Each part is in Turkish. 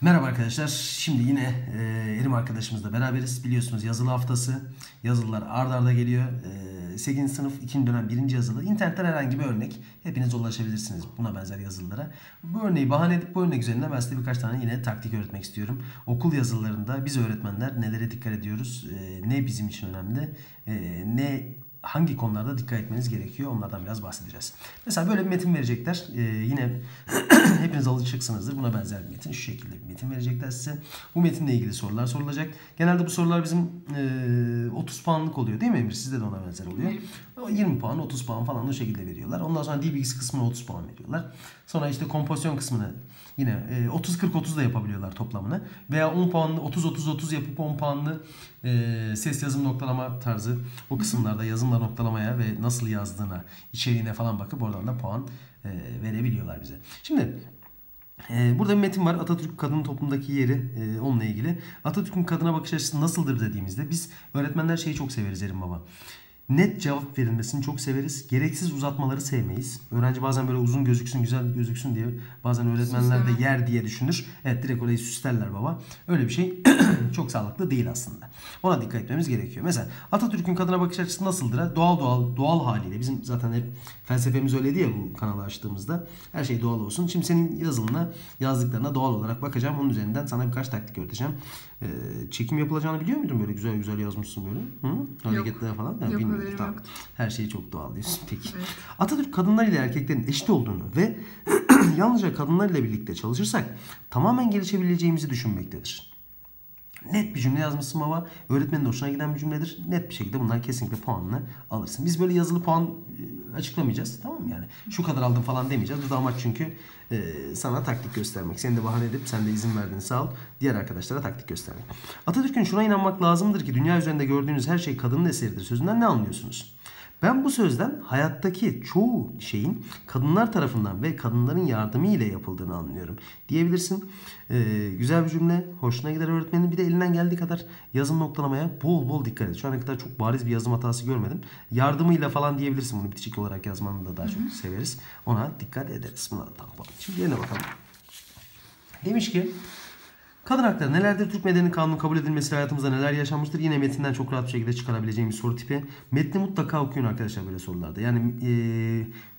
Merhaba arkadaşlar. Şimdi yine e, Erim arkadaşımızla beraberiz. Biliyorsunuz yazılı haftası. Yazılılar ard arda geliyor. E, 8. sınıf 2. dönem 1. yazılı. İnternetten herhangi bir örnek. Hepiniz ulaşabilirsiniz buna benzer yazılılara. Bu örneği bahane edip bu örnek üzerinden ben size birkaç tane yine taktik öğretmek istiyorum. Okul yazılarında biz öğretmenler nelere dikkat ediyoruz? E, ne bizim için önemli? E, ne hangi konularda dikkat etmeniz gerekiyor onlardan biraz bahsedeceğiz. Mesela böyle bir metin verecekler. Ee, yine hepiniz alışıksınızdır. Buna benzer bir metin. Şu şekilde bir metin verecekler size. Bu metinle ilgili sorular sorulacak. Genelde bu sorular bizim e, 30 puanlık oluyor değil mi Emir? Sizde de ona benzer oluyor. 20 puan, 30 puan falan o şekilde veriyorlar. Ondan sonra dil bilgisi kısmına 30 puan veriyorlar. Sonra işte kompozisyon kısmını yine 30-40-30 e, da yapabiliyorlar toplamını. Veya 10 puanlı 30-30-30 yapıp 10 puanlı e, ses yazım noktalama tarzı o kısımlarda yazımla noktalamaya ve nasıl yazdığına, içeriğine falan bakıp oradan da puan e, verebiliyorlar bize. Şimdi ee, burada bir metin var. Atatürk kadın toplumdaki yeri e, onunla ilgili. Atatürk'ün kadına bakış açısı nasıldır dediğimizde biz öğretmenler şeyi çok severiz Erim Baba net cevap verilmesini çok severiz. Gereksiz uzatmaları sevmeyiz. Öğrenci bazen böyle uzun gözüksün, güzel gözüksün diye bazen öğretmenler de yer diye düşünür. Evet direkt orayı süslerler baba. Öyle bir şey çok sağlıklı değil aslında. Ona dikkat etmemiz gerekiyor. Mesela Atatürk'ün kadına bakış açısı nasıldır? Doğal doğal doğal haliyle. Bizim zaten hep felsefemiz öyleydi ya bu kanalı açtığımızda. Her şey doğal olsun. Şimdi senin yazılına, yazdıklarına doğal olarak bakacağım. Onun üzerinden sana birkaç taktik öğreteceğim. Ee, çekim yapılacağını biliyor muydun böyle güzel güzel yazmışsın böyle? Hı? Hareketler falan. Yani Yok, bilmiyorum. Tamam. Her şey çok doğal diyorsun. Peki. Evet. Atatürk kadınlar ile erkeklerin eşit olduğunu ve yalnızca kadınlar ile birlikte çalışırsak tamamen gelişebileceğimizi düşünmektedir. Net bir cümle yazmışsın baba. Öğretmenin hoşuna giden bir cümledir. Net bir şekilde bunlar kesinlikle puanını alırsın. Biz böyle yazılı puan e, açıklamayacağız. Tamam mı yani? Şu kadar aldım falan demeyeceğiz. Bu da amaç çünkü e, sana taktik göstermek. Seni de bahane edip sen de izin verdiğini sağ ol. Diğer arkadaşlara taktik göstermek. Atatürk'ün şuna inanmak lazımdır ki dünya üzerinde gördüğünüz her şey kadının eseridir. Sözünden ne anlıyorsunuz? Ben bu sözden hayattaki çoğu şeyin kadınlar tarafından ve kadınların yardımı ile yapıldığını anlıyorum diyebilirsin. Ee, güzel bir cümle. Hoşuna gider öğretmenin. Bir de elinden geldiği kadar yazım noktalamaya bol bol dikkat et. Şu ana kadar çok bariz bir yazım hatası görmedim. Yardımıyla falan diyebilirsin bunu bitişik olarak yazmanı da daha çok severiz. Ona dikkat ederiz. Buna da tam Şimdi yerine bakalım. Demiş ki Kadın hakları nelerdir? Türk Medeni Kanunu kabul edilmesi hayatımızda neler yaşanmıştır? Yine metinden çok rahat bir şekilde çıkarabileceğim bir soru tipi. Metni mutlaka okuyun arkadaşlar böyle sorularda. Yani e,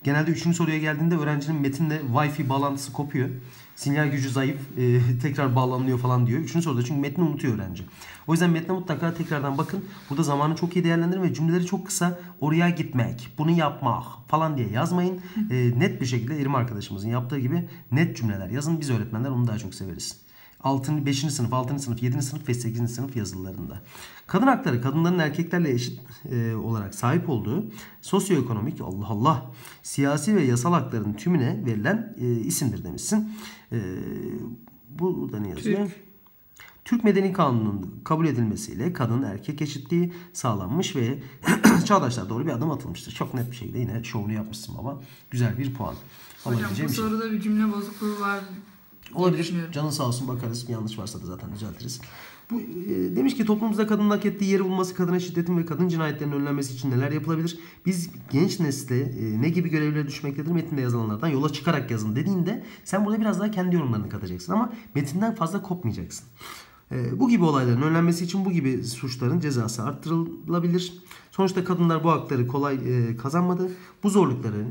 genelde üçüncü soruya geldiğinde öğrencinin metinle Wi-Fi bağlantısı kopuyor. Sinyal gücü zayıf, e, tekrar bağlanıyor falan diyor. Üçüncü soruda çünkü metni unutuyor öğrenci. O yüzden metne mutlaka tekrardan bakın. Burada zamanı çok iyi değerlendirin ve cümleleri çok kısa oraya gitmek, bunu yapmak falan diye yazmayın. E, net bir şekilde Erim arkadaşımızın yaptığı gibi net cümleler yazın. Biz öğretmenler onu daha çok severiz. 6. 5. sınıf, 6. sınıf, 7. sınıf ve 8. sınıf yazılarında. Kadın hakları kadınların erkeklerle eşit e, olarak sahip olduğu sosyoekonomik Allah Allah siyasi ve yasal hakların tümüne verilen e, isimdir demişsin. E, bu da ne yazıyor? Türk. Türk Medeni Kanunu'nun kabul edilmesiyle kadın erkek eşitliği sağlanmış ve çağdaşlar doğru bir adım atılmıştır. Çok net bir şekilde yine şovunu yapmışsın ama güzel bir puan. Hocam bu şey. soruda bir cümle bozukluğu var Olabilir. Canın sağ olsun bakarız. Yanlış varsa da zaten düzeltiriz. Bu, e, demiş ki toplumumuzda kadının hak ettiği yeri bulması, kadına şiddetin ve kadın cinayetlerinin önlenmesi için neler yapılabilir? Biz genç nesle e, ne gibi görevlere düşmektedir metinde yazılanlardan yola çıkarak yazın dediğinde sen burada biraz daha kendi yorumlarını katacaksın ama metinden fazla kopmayacaksın. E, bu gibi olayların önlenmesi için bu gibi suçların cezası arttırılabilir. Sonuçta kadınlar bu hakları kolay e, kazanmadı. Bu zorlukları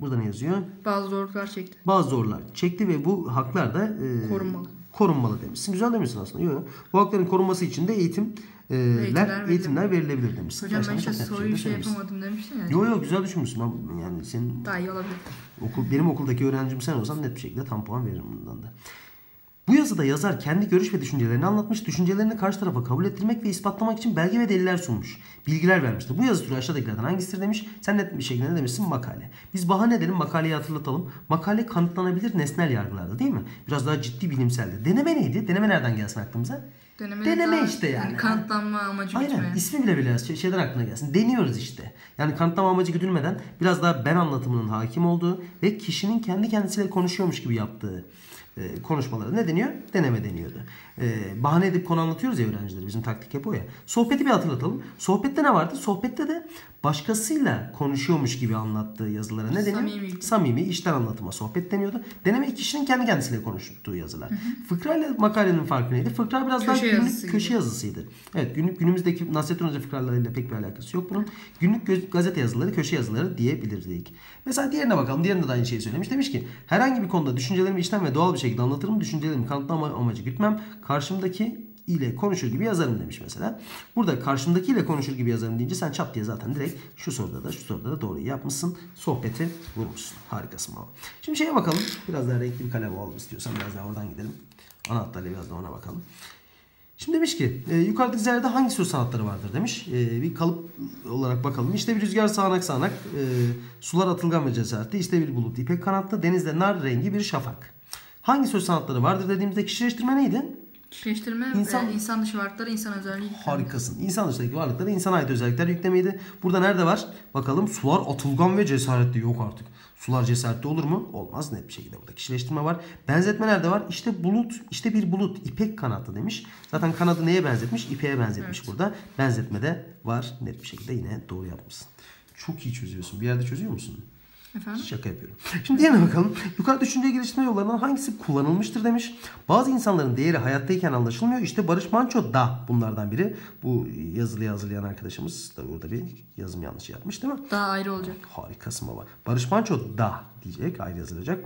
Burada ne yazıyor? Bazı zorluklar çekti. Bazı zorluklar çekti ve bu haklar da e, korunmalı. Korunmalı demişsin. Güzel demişsin aslında. Yok. Bu hakların korunması için de eğitim e, eğitimler, eğitimler verilebilir demişsin. Hocam ben işte soruyu şey yapamadım demiştin yani. Yok yok güzel düşünmüşsün. Ben, yani senin daha iyi olabilir. Okul, benim okuldaki öğrencim sen olsan net bir şekilde tam puan veririm bundan da. Bu yazıda yazar kendi görüş ve düşüncelerini anlatmış, düşüncelerini karşı tarafa kabul ettirmek ve ispatlamak için belge ve deliller sunmuş. Bilgiler vermiştir. Bu yazı türü aşağıdakilerden hangisidir demiş. Sen net bir şekilde ne demişsin? Makale. Biz bahane edelim, makaleyi hatırlatalım. Makale kanıtlanabilir nesnel yargılarda değil mi? Biraz daha ciddi bilimseldi. Deneme neydi? Deneme nereden gelsin aklımıza? Deneme, Deneme işte yani. yani. Kanıtlanma amacı Aynen. Gütmeye. İsmi bile bile şey, şeyden aklına gelsin. Deniyoruz işte. Yani kanıtlama amacı güdülmeden biraz daha ben anlatımının hakim olduğu ve kişinin kendi kendisiyle konuşuyormuş gibi yaptığı e, konuşmaları ne deniyor? Deneme deniyordu. E, bahane edip konu anlatıyoruz ya öğrencileri. Bizim taktik hep o ya. Sohbeti bir hatırlatalım. Sohbette ne vardı? Sohbette de başkasıyla konuşuyormuş gibi anlattığı yazılara ne deniyor? Samimi. Samimi, içten anlatıma sohbet deniyordu. Deneme kişinin kendi kendisiyle konuştuğu yazılar. Fıkra ile makalenin farkı neydi? Fıkra biraz daha Köşe günlük yazısı gibi. köşe yazısıydı. Evet günlük günümüzdeki Nasrettin Hoca fıkralarıyla pek bir alakası yok bunun. Günlük gazete yazıları, köşe yazıları diyebilirdik. Mesela diğerine bakalım. Diğerinde de aynı şeyi söylemiş. Demiş ki herhangi bir konuda düşüncelerimi içten ve doğal bir şekilde anlatırım. Düşüncelerimi kanıtlama amacı gütmem. Karşımdaki ile konuşur gibi yazarım demiş mesela. Burada karşımdaki ile konuşur gibi yazarım deyince sen çat diye zaten direkt şu soruda da şu soruda da doğruyu yapmışsın. Sohbeti vurmuşsun. Harikasın baba. Şimdi şeye bakalım. Biraz daha renkli bir kalem alalım istiyorsan. Biraz daha oradan gidelim. Anahtarla biraz da ona bakalım. Şimdi demiş ki e, yukarıdaki dizilerde hangi söz sanatları vardır demiş. E, bir kalıp olarak bakalım. İşte bir rüzgar sağanak sağanak, e, sular atılgan ve cesaretli, işte bir bulut ipek kanatlı, denizde nar rengi bir şafak. Hangi söz sanatları vardır dediğimizde kişileştirme neydi? Kişileştirme İnsan- insan, insan dışı varlıklar, insan özelliği. Harikasın. İnsan dışındaki varlıklara insana ait özellikler yüklemeydi. Burada nerede var? Bakalım sular atılgan ve cesaretli. Yok artık. Sular cesaretli olur mu? Olmaz net bir şekilde burada kişileştirme var. Benzetme nerede var? İşte bulut, işte bir bulut ipek kanatlı demiş. Zaten kanadı neye benzetmiş? İpeğe benzetmiş burada. Benzetme de var net bir şekilde yine doğru yapmışsın. Çok iyi çözüyorsun. Bir yerde çözüyor musun? Efendim? Şaka yapıyorum. Şimdi diğerine bakalım. Yukarı düşünce geliştirme yollarından hangisi kullanılmıştır demiş. Bazı insanların değeri hayattayken anlaşılmıyor. İşte Barış Manço da bunlardan biri. Bu yazılıyı hazırlayan arkadaşımız da burada bir yazım yanlışı yapmış değil mi? Daha ayrı olacak. Harikasın baba. Barış Manço da diyecek. Ayrı yazılacak.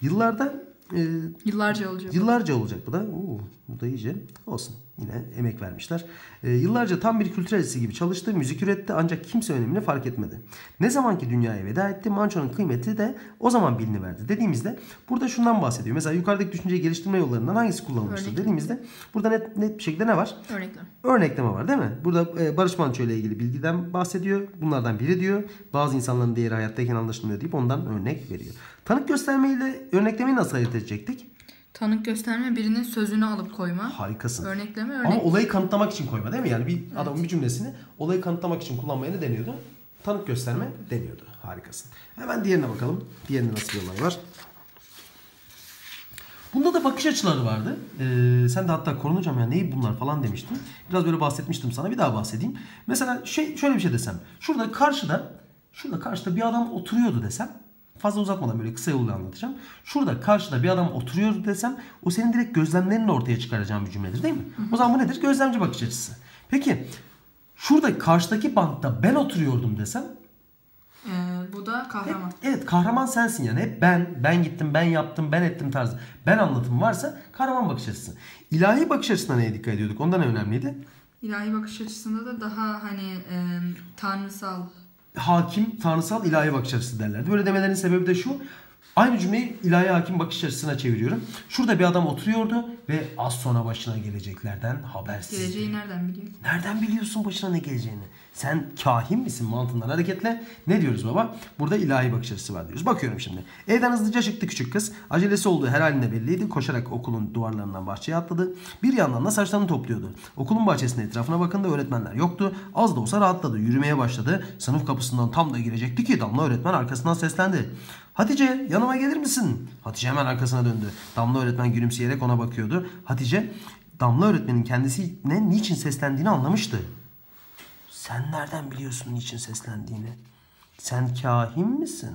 Yıllarda e, Yıllarca olacak. Yıllarca olacak bu da. Oo, bu da iyice olsun. Yine emek vermişler. Ee, yıllarca tam bir kültür elçisi gibi çalıştı, müzik üretti ancak kimse önemini fark etmedi. Ne zaman ki dünyaya veda etti, Manço'nun kıymeti de o zaman biliniverdi dediğimizde burada şundan bahsediyor. Mesela yukarıdaki düşünceyi geliştirme yollarından hangisi kullanılmıştır Örneklem. dediğimizde burada net, net bir şekilde ne var? Örnekler. Örnekleme var değil mi? Burada e, Barış Manço ile ilgili bilgiden bahsediyor. Bunlardan biri diyor. Bazı insanların değeri hayattayken anlaşılmıyor deyip ondan örnek veriyor. Tanık göstermeyle örneklemeyi nasıl ayırt edecektik? Tanık gösterme birinin sözünü alıp koyma. Harikasın. Örnekleme örnek. Ama olayı kanıtlamak için koyma değil mi? Yani bir adamın bir cümlesini olayı kanıtlamak için kullanmaya ne deniyordu? Tanık gösterme deniyordu. Harikasın. Hemen diğerine bakalım. Diğerinde nasıl bir olay var? Bunda da bakış açıları vardı. Ee, sen de hatta Korun hocam ya neyi bunlar falan demiştin. Biraz böyle bahsetmiştim sana. Bir daha bahsedeyim. Mesela şey şöyle bir şey desem. Şurada karşıda şurada karşıda bir adam oturuyordu desem. Fazla uzatmadan böyle kısa yolla anlatacağım. Şurada karşıda bir adam oturuyordu desem o senin direkt gözlemlerinle ortaya çıkaracağın bir cümledir değil mi? O zaman bu nedir? Gözlemci bakış açısı. Peki şurada karşıdaki bankta ben oturuyordum desem Ee, bu da kahraman. Evet kahraman sensin yani. Hep ben, ben gittim, ben yaptım, ben ettim tarzı. Ben anlatımı varsa kahraman bakış açısı. İlahi bakış açısına neye dikkat ediyorduk? Ondan ne önemliydi? İlahi bakış açısında da daha hani e, tanrısal. Hakim, tanrısal, ilahi bakış açısı derlerdi. Böyle demelerinin sebebi de şu. Aynı cümleyi ilahi hakim bakış açısına çeviriyorum. Şurada bir adam oturuyordu ve az sonra başına geleceklerden habersiz. Geleceği nereden biliyor? Nereden biliyorsun başına ne geleceğini? Sen kahin misin mantığından hareketle? Ne diyoruz baba? Burada ilahi bakış açısı var diyoruz. Bakıyorum şimdi. Evden hızlıca çıktı küçük kız. Acelesi olduğu her halinde belliydi. Koşarak okulun duvarlarından bahçeye atladı. Bir yandan da saçlarını topluyordu. Okulun bahçesinin etrafına bakındı. Öğretmenler yoktu. Az da olsa rahatladı. Yürümeye başladı. Sınıf kapısından tam da girecekti ki Damla öğretmen arkasından seslendi. Hatice yanıma gelir misin? Hatice hemen arkasına döndü. Damla öğretmen gülümseyerek ona bakıyordu. Hatice Damla öğretmenin kendisine niçin seslendiğini anlamıştı. Sen nereden biliyorsun niçin seslendiğini? Sen kahin misin?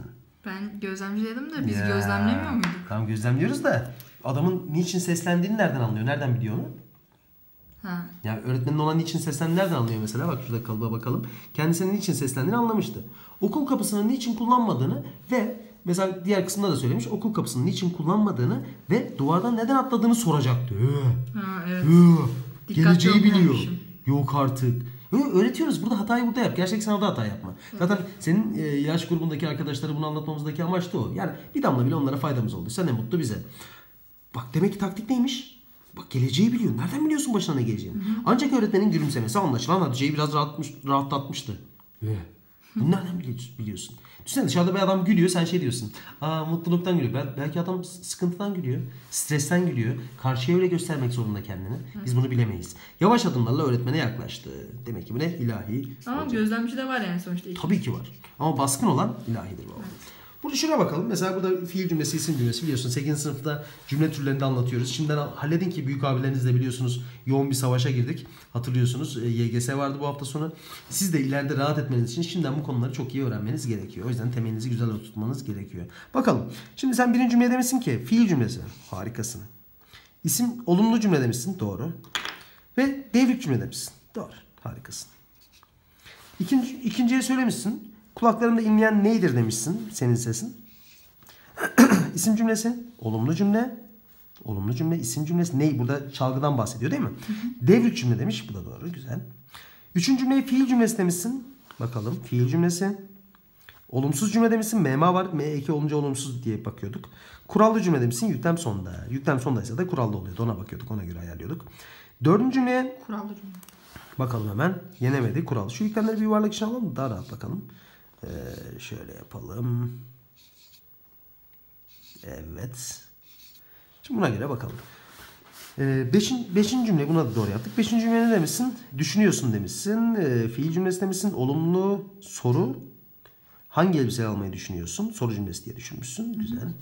Ben gözlemci dedim de biz Ya. gözlemlemiyor muyduk? Tamam gözlemliyoruz da adamın niçin seslendiğini nereden anlıyor? Nereden biliyor onu? Ha. Yani öğretmenin ona niçin seslendiğini nereden anlıyor mesela? Bak şurada kalıba bakalım. Kendisinin niçin seslendiğini anlamıştı. Okul kapısını niçin kullanmadığını ve mesela diğer kısımda da söylemiş. Okul kapısını niçin kullanmadığını ve duvardan neden atladığını soracaktı. Ha evet. Dikkatli geleceği biliyor. Yok artık. Öğretiyoruz. Burada hatayı burada yap. Gerçek sınavda hata yapma. Zaten senin e, yaş grubundaki arkadaşlara bunu anlatmamızdaki amaç da o. Yani bir damla bile onlara faydamız olduysa ne mutlu bize. Bak demek ki taktik neymiş? Bak geleceği biliyor. Nereden biliyorsun başına ne geleceğini? Ancak öğretmenin gülümsemesi anlaşılan Hatice'yi biraz rahatmış, rahatlatmıştı. Ee, Bunu nereden bili- biliyorsun? Düşünsene dışarıda bir adam gülüyor sen şey diyorsun. Aa mutluluktan gülüyor. Bel- Belki adam sıkıntıdan gülüyor. Stresten gülüyor. Karşıya öyle göstermek zorunda kendini. Biz bunu bilemeyiz. Yavaş adımlarla öğretmene yaklaştı. Demek ki bu ne? İlahi. Ama gözlemci de var yani sonuçta. Tabii ki var. Ama baskın olan ilahidir baba. Burada şuna bakalım. Mesela burada fiil cümlesi, isim cümlesi biliyorsun. 8. sınıfta cümle türlerini anlatıyoruz. Şimdiden halledin ki büyük abilerinizle biliyorsunuz yoğun bir savaşa girdik. Hatırlıyorsunuz e, YGS vardı bu hafta sonu. Siz de ileride rahat etmeniz için şimdiden bu konuları çok iyi öğrenmeniz gerekiyor. O yüzden temelinizi güzel oturtmanız gerekiyor. Bakalım. Şimdi sen birinci cümle demişsin ki fiil cümlesi. Harikasın. İsim olumlu cümle demişsin. Doğru. Ve devrik cümle demişsin. Doğru. Harikasın. İkinci, ikinciye söylemişsin. Kulaklarında inleyen neydir demişsin senin sesin. İsim cümlesi, olumlu cümle, olumlu cümle, isim cümlesi ney? Burada çalgıdan bahsediyor değil mi? Devrik cümle demiş. Bu da doğru. Güzel. Üçüncü cümleyi fiil cümlesi demişsin. Bakalım. Fiil cümlesi. Olumsuz cümle demişsin. MMA var. M2 olunca olumsuz diye bakıyorduk. Kurallı cümle demişsin. Yüklem sonda. Yüklem sondaysa da kurallı oluyordu. Ona bakıyorduk. Ona göre ayarlıyorduk. Dördüncü cümleye Kurallı cümle. Bakalım hemen. Yenemedi. Kural. Şu yüklemleri bir yuvarlak içine alalım mı? Daha rahat bakalım. Ee, şöyle yapalım. Evet. Şimdi buna göre bakalım. Ee, beşin, beşinci cümle buna da doğru yaptık. Beşinci cümle ne demişsin? Düşünüyorsun demişsin. Ee, fiil cümlesi demişsin. Olumlu soru. Hangi elbiseyi almayı düşünüyorsun? Soru cümlesi diye düşünmüşsün. Güzel.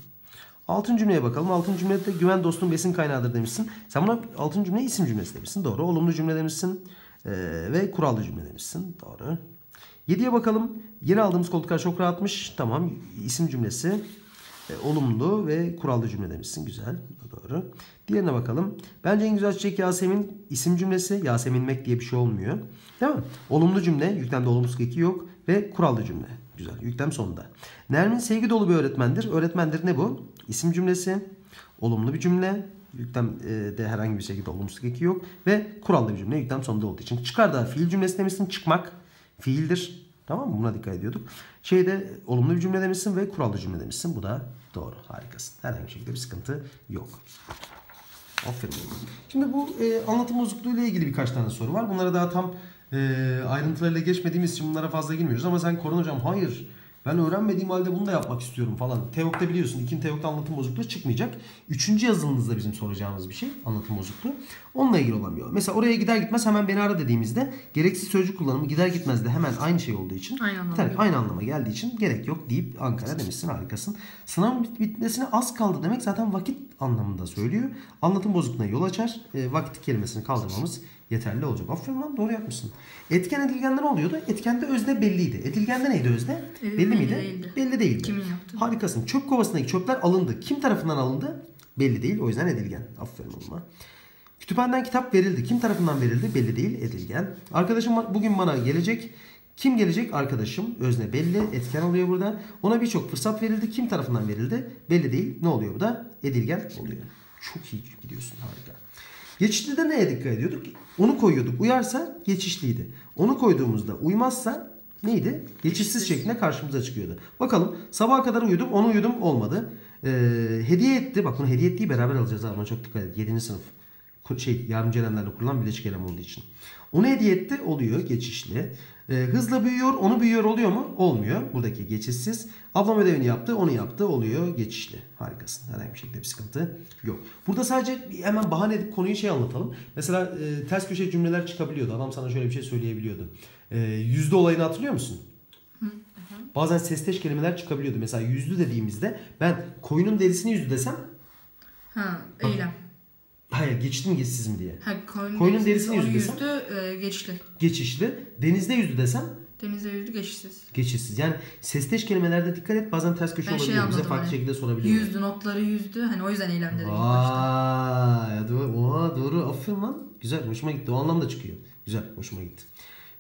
Altıncı cümleye bakalım. Altıncı cümlede güven dostun besin kaynağıdır demişsin. Sen buna altıncı cümle isim cümlesi demişsin. Doğru. Olumlu cümle demişsin. Ee, ve kurallı cümle demişsin. Doğru. Yediye bakalım. Yeni aldığımız koltuklar çok rahatmış. Tamam. İsim cümlesi. E, olumlu ve kurallı cümle demişsin. Güzel. Doğru. Diğerine bakalım. Bence en güzel çiçek Yasemin isim cümlesi. Yaseminmek diye bir şey olmuyor. Değil mi? Olumlu cümle. Yüklemde olumsuz eki yok. Ve kurallı cümle. Güzel. Yüklem sonunda. Nermin sevgi dolu bir öğretmendir. Öğretmendir ne bu? İsim cümlesi. Olumlu bir cümle. Yüklemde herhangi bir şekilde olumsuz eki yok. Ve kurallı bir cümle. Yüklem sonunda olduğu için. Çıkar da fiil cümlesi demişsin. Çıkmak. Fiildir. Tamam mı? Buna dikkat ediyorduk. Şeyde olumlu bir cümle demişsin ve kurallı cümle demişsin. Bu da doğru. Harikasın. Herhangi bir şekilde bir sıkıntı yok. Aferin. Şimdi bu e, anlatım bozukluğu ile ilgili birkaç tane soru var. Bunlara daha tam e, ayrıntılarıyla geçmediğimiz için bunlara fazla girmiyoruz. Ama sen Korun Hocam hayır ben öğrenmediğim halde bunu da yapmak istiyorum falan. Teok'ta biliyorsun ikinci Teok'ta anlatım bozukluğu çıkmayacak. Üçüncü yazılınızda bizim soracağımız bir şey anlatım bozukluğu. Onunla ilgili yol. Mesela oraya gider gitmez hemen beni ara dediğimizde gereksiz sözcük kullanımı gider gitmez de hemen aynı şey olduğu için. Aynı anlama Tabii, aynı anlama geldiği için gerek yok deyip Ankara demişsin harikasın. Sınavın bit- bitmesine az kaldı demek zaten vakit anlamında söylüyor. Anlatım bozukluğuna yol açar. E, vakit kelimesini kaldırmamız yeterli olacak. Aferin lan doğru yapmışsın. Etken edilgende ne oluyordu? Etkende özne belliydi. Edilgende neydi özne? Belli belli miydi? değildi. Belli değildi. Kimin yaptığı? Harikasın. Çöp kovasındaki çöpler alındı. Kim tarafından alındı? Belli değil. O yüzden edilgen. Aferin oğluma. Kütüphaneden kitap verildi. Kim tarafından verildi? Belli değil. Edilgen. Arkadaşım bugün bana gelecek. Kim gelecek? Arkadaşım. Özne belli. Etken oluyor burada. Ona birçok fırsat verildi. Kim tarafından verildi? Belli değil. Ne oluyor burada? Edilgen oluyor. Çok iyi gidiyorsun. Harika. Geçişlide neye dikkat ediyorduk? Onu koyuyorduk. Uyarsa geçişliydi. Onu koyduğumuzda uymazsa neydi? Geçişsiz şeklinde karşımıza çıkıyordu. Bakalım sabaha kadar uyudum. Onu uyudum olmadı. Ee, hediye etti. Bak bunu hediye ettiği beraber alacağız. Ama çok dikkat et. 7. sınıf şey yardımcı eylemlerle kurulan birleşik eylem olduğu için. Onu hediye etti oluyor geçişli. Ee, hızla büyüyor onu büyüyor oluyor mu? Olmuyor. Buradaki geçişsiz. Ablam ödevini yaptı onu yaptı oluyor geçişli. Harikasın. Herhangi bir şekilde bir sıkıntı yok. Burada sadece hemen bahane edip konuyu şey anlatalım. Mesela e, ters köşe cümleler çıkabiliyordu. Adam sana şöyle bir şey söyleyebiliyordu. E, yüzde olayını hatırlıyor musun? Bazen sesteş kelimeler çıkabiliyordu. Mesela yüzlü dediğimizde ben koyunun derisini yüzdü desem Ha, eylem. Hayır geçti mi geçsiz mi diye. Ha, koyunun, Koyunun derisini derisini onu yüzdü yüzdü, e, geçti. Geçişli. Denizde yüzdü desem Denizde yüzdü, geçişsiz. geçişsiz. Yani sesteş kelimelerde dikkat et bazen ters köşe Ben şey olabiliyor. Bize anladım farklı hani, şekilde sorabiliyor. Yüzdü, notları yüzdü. Hani o yüzden eylem dedik ilk başta. Vay, doğru, oha, doğru. Aferin lan. Güzel, hoşuma gitti. O anlamda çıkıyor. Güzel, hoşuma gitti.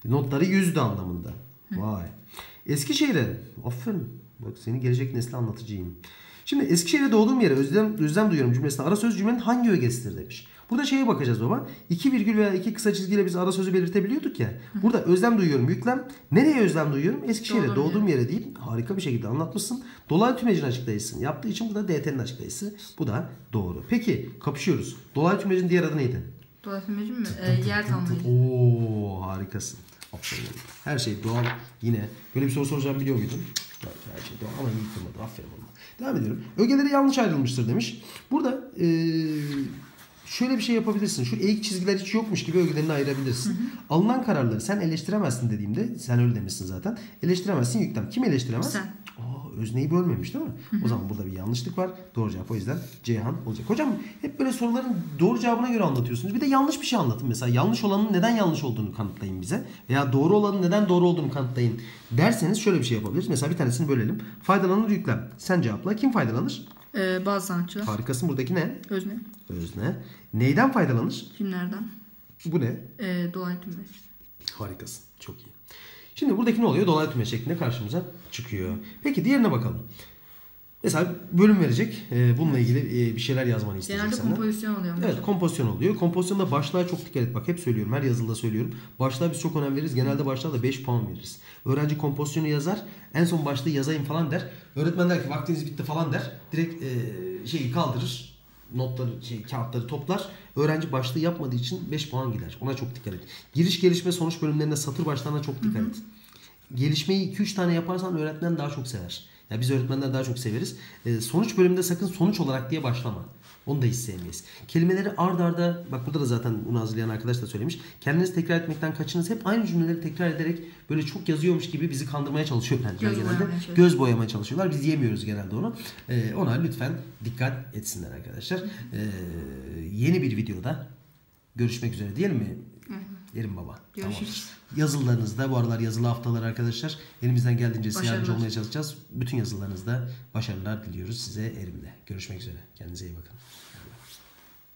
Notları yüzdü anlamında. Vay. Eskişehir'e. Aferin. Bak seni gelecek nesle anlatıcıyım. Şimdi Eskişehir'e doğduğum yere özlem, özlem duyuyorum cümlesinde ara söz cümlenin hangi ögesidir demiş. Burada şeye bakacağız baba. İki virgül veya iki kısa çizgiyle biz ara sözü belirtebiliyorduk ya. Burada özlem duyuyorum yüklem. Nereye özlem duyuyorum? Eskişehir'e Doğduğum doğduğum yere deyip harika bir şekilde anlatmışsın. Dolaylı tümecin açıklayıcısını yaptığı için bu da DT'nin açıklayıcısı. Bu da doğru. Peki kapışıyoruz. Dolaylı tümecin diğer adı neydi? Dolayısıyla mi? E, yer tanımlayıcı. Oo harikasın. Aferin. Her şey doğal yine. Böyle bir soru soracağım biliyor muydun? Her şey doğal ama iyi kırmadı. Aferin. Devam ediyorum. Ögeleri yanlış ayrılmıştır demiş. Burada eee, şöyle bir şey yapabilirsin. Şu eğik çizgiler hiç yokmuş gibi ögelerini ayırabilirsin. Alınan kararları sen eleştiremezsin dediğimde sen öyle demişsin zaten. Eleştiremezsin yüklem. Kim eleştiremez? Sen. Özneyi bölmemiş değil mi? O zaman burada bir yanlışlık var. Doğru cevap o yüzden Ceyhan olacak. Hocam hep böyle soruların doğru cevabına göre anlatıyorsunuz. Bir de yanlış bir şey anlatın. Mesela yanlış olanın neden yanlış olduğunu kanıtlayın bize. Veya doğru olanın neden doğru olduğunu kanıtlayın derseniz şöyle bir şey yapabiliriz. Mesela bir tanesini bölelim. Faydalanır yüklem. Sen cevapla. Kim faydalanır? Ee, bazı sanatçılar. Harikasın. Buradaki ne? Özne. Özne. Neyden faydalanır? Filmlerden. Bu ne? Ee, Doğay Tümbeş. Harikasın. Çok iyi. Şimdi buradaki ne oluyor? Dolaylı tüme şeklinde karşımıza çıkıyor. Peki diğerine bakalım. Mesela bölüm verecek. Ee, bununla ilgili e, bir şeyler yazmanı isteyecek Genelde senden. kompozisyon oluyor. Evet kompozisyon oluyor. Kompozisyonda başlığa çok dikkat et. Bak hep söylüyorum. Her yazılıda söylüyorum. Başlığa biz çok önem veririz. Genelde başlığa da 5 puan veririz. Öğrenci kompozisyonu yazar. En son başlığı yazayım falan der. Öğretmen der ki vaktiniz bitti falan der. Direkt e, şeyi kaldırır. Notları, şey, kağıtları toplar. Öğrenci başlığı yapmadığı için 5 puan gider. Ona çok dikkat et. Giriş, gelişme, sonuç bölümlerinde satır başlarına çok dikkat et. Gelişmeyi 2-3 tane yaparsan öğretmen daha çok sever. Ya biz öğretmenler daha çok severiz. Ee, sonuç bölümünde sakın sonuç olarak diye başlama. Onu da hiç sevmeyiz. Kelimeleri ard arda, bak burada da zaten bunu hazırlayan arkadaş da söylemiş. Kendiniz tekrar etmekten kaçınız. Hep aynı cümleleri tekrar ederek böyle çok yazıyormuş gibi bizi kandırmaya çalışıyor öğrenciler Göz genelde. boyamaya. Göz boyamaya çalışıyorlar. Biz yemiyoruz genelde onu. Ee, ona lütfen dikkat etsinler arkadaşlar. Ee, yeni bir videoda görüşmek üzere diyelim mi? Yerim baba. Görüşürüz. Tamam. Yazılılarınızda bu aralar yazılı haftalar arkadaşlar. Elimizden geldiğince size yardımcı olmaya çalışacağız. Bütün yazılarınızda başarılar diliyoruz size elimde. Görüşmek üzere. Kendinize iyi bakın.